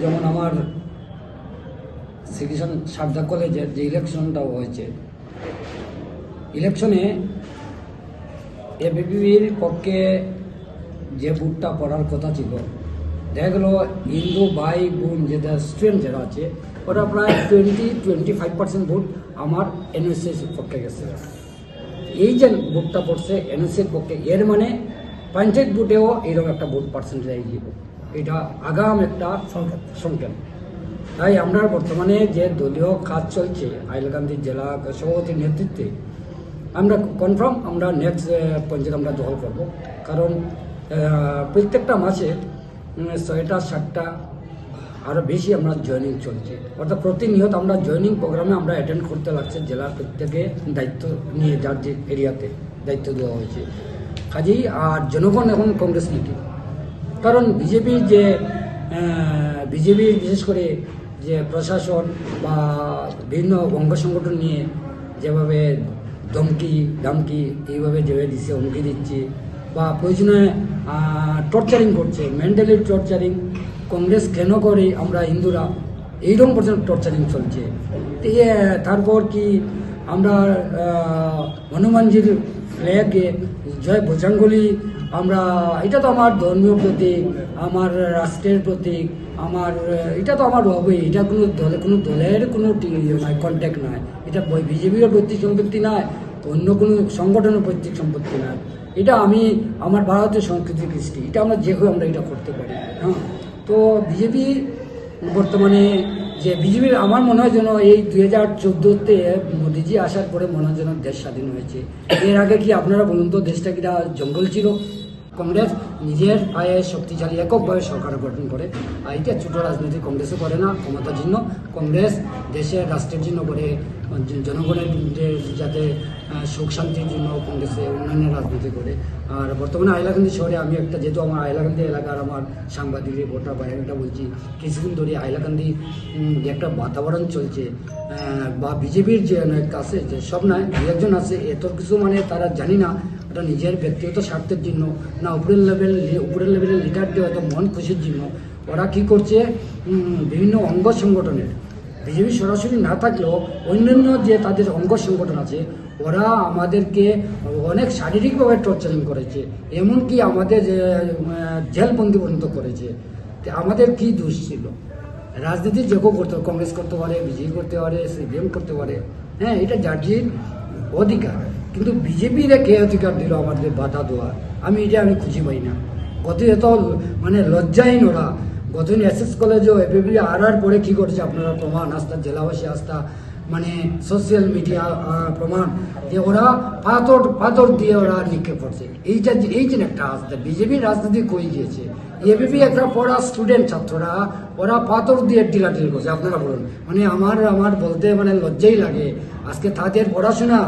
যেমন আমার শ্রীকৃষ্ণ সারদা কলেজের যে ইলেকশনটাও হয়েছে, ইলেকশনে এবিপির পক্ষে যে বুটটা পড়ার কথা ছিল, দেখা গেলো হিন্দু, ভাই, বোন যেটা স্টুডেন্ট যারা আছে, ওরা প্রায় twenty twenty five percent vote আমার এনএসএস পক্ষে গেছে। এই যে ভোটটা পড়ছে এনএসএর পক্ষে, এর মানে পঞ্চায়েত ভোটেও এরকম একটা ভোট পার্সেন্টেজ এটা আগাম একটা সংকেত তাই আমরা বর্তমানে যে দলীয় কাজ চলছে হাইলাকান্দি জেলা সভাপতির নেতৃত্বে, আমরা কনফার্ম আমরা নেক্সট পঞ্চায়েত আমরা দখল করব। কারণ প্রত্যেকটা মাসে ছয়টা, সাতটা আরও বেশি আমরা জয়েনিং চলছে। অর্থাৎ প্রতিনিয়ত আমরা জয়েনিং প্রোগ্রামে আমরা অ্যাটেন্ড করতে লাগছে জেলার প্রত্যেকে দায়িত্ব নিয়ে যার যে এরিয়াতে দায়িত্ব দেওয়া হয়েছে। কাজেই আর জনগণ এখন কংগ্রেস নীতি কারণ বিজেপির যে বিজেপির বিশেষ করে যে প্রশাসন বা বিভিন্ন অঙ্গ সংগঠন নিয়ে যেভাবে ধমকি দামকি এইভাবে যেভাবে দিচ্ছে, হুমকি দিচ্ছে বা প্রয়োজনে টর্চারিং করছে মেন্টালি টর্চারিং কংগ্রেস কেন করে আমরা হিন্দুরা? এইরকম পর্যন্ত টর্চারিং চলছে। তারপর কি আমরা হনুমানজির ফ্ল্যাগে জয় বজরঙ্গলি আমরা, এটা তো আমার ধর্মীয় প্রতীক, আমার রাষ্ট্রের প্রতীক, আমার, এটা তো আমার হবেই এটা কোনো দলে, কোনো দলের কোনো কন্ট্যাক্ট নয় এটা বিজেপির পৈতৃক সম্পত্তি নয় অন্য কোনো সংগঠনের পৈতৃক সম্পত্তি নয় এটা আমি, আমার ভারতীয় সংস্কৃতি কৃষ্টি, এটা আমরা যে আমরা এটা করতে পারি হ্যাঁ? তো বিজেপি বর্তমানে যে বিজেপির, আমার মনে হয় যেন এই দুই হাজার চোদ্দোতে মোদিজি আসার পরে মনে হয় যেন দেশ স্বাধীন হয়েছে। এর আগে কি আপনারা বলুন তো দেশটা কিটা জঙ্গল ছিল? কংগ্রেস নিজের পায়ে শক্তিশালী এককভাবে সরকার গঠন করে। আর এটা ছোটো রাজনীতি কংগ্রেসও করে না ক্ষমতার জন্য কংগ্রেস দেশের রাষ্ট্রের জন্য করে জনগণের যাতে সুখ শান্তির জন্য কংগ্রেসে উন্নয়নের রাজনীতি করে। আর বর্তমানে হাইলাকান্দি শহরে আমি একটা যেহেতু আমার হাইলাকান্দি এলাকার আমার সাংবাদিক রিপোর্টার বা একটা বলছি কিছুদিন ধরে হাইলাকান্দি উম, যে একটা বাতাবরণ চলছে বা বিজেপির যে কাছে যে সব নয় একজন আছে এত কিছু মানে তারা জানি না। ওটা নিজের ব্যক্তিগত স্বার্থের জন্য, না উপরের লেভেল উপরের লেভেলের লিডারদের হয়তো মন খুশির জন্য। ওরা কি করছে? বিভিন্ন অঙ্গ সংগঠনের। বিজেপি সরাসরি না থাকলেও অন্যান্য যে তাদের অঙ্গ সংগঠন আছে, ওরা আমাদেরকে অনেক শারীরিকভাবে টর্চারিং করেছে। এমনকি আমাদের জেলবন্দি পর্যন্ত করেছে। আমাদের কি দোষ ছিল? রাজনীতি যে কেউ করতে কংগ্রেস করতে পারে, বিজেপি করতে পারে, সিপিএম করতে পারে। হ্যাঁ এটা জার্জির অধিকার। কিন্তু বিজেপির কে অধিকার দিল আমাদের বাধা দেওয়া? আমি এটা আমি খুঁজে পাই না। গত এত মানে লজ্জাহীন ওরা। গতদিন এস এস কলেজেও এপিবি আর আর পরে কী করছে আপনারা? প্রমাণ আস্থা, জেলাবাসী আস্থা মানে সোশ্যাল মিডিয়া প্রমাণ। যে ওরা পাথর পাথর দিয়ে ওরা নিক্ষেপ করছে। এইটা এই যে একটা আস্থা। বিজেপির রাজনীতি কই গিয়েছে? এবিপি একটা পড়া স্টুডেন্ট ছাত্ররা, ওরা পাথর দিয়ে টিলাটিল করছে। আপনারা বলুন। মানে আমার আমার বলতে মানে লজ্জাই লাগে। আজকে তাদের পড়াশোনা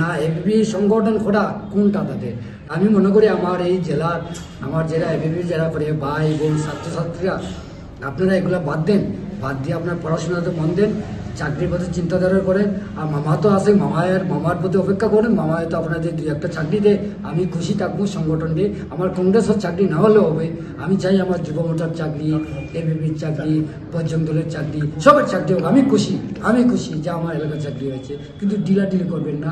না এবিপি সংগঠন খোলা কোনটা তাদের? আমি মনে করি আমার এই জেলার আমার জেলা এবিপি যারা করে, ভাই, বোন, ছাত্রছাত্রীরা, আপনারা এগুলো বাদ দেন। বাদ দিয়ে আপনার পড়াশোনাতে মন দেন, চাকরির প্রতি চিন্তাধারা করেন। আর মামা তো আছে মামায়ের মামার প্রতি অপেক্ষা করেন, মামা হয়তো আপনাদের দুই একটা চাকরি দেয়। আমি খুশি থাকব সংগঠন দিয়ে। আমার কংগ্রেসের চাকরি না হলেও হবে। আমি চাই আমার যুব মোর্চার চাকরি এবিপির চাকরি, পঞ্চম দলের চাকরি, সবের চাকরি হোক। আমি খুশি আমি খুশি যে আমার এলাকার চাকরি হয়েছে। কিন্তু ডিলাডিলি করবেন না।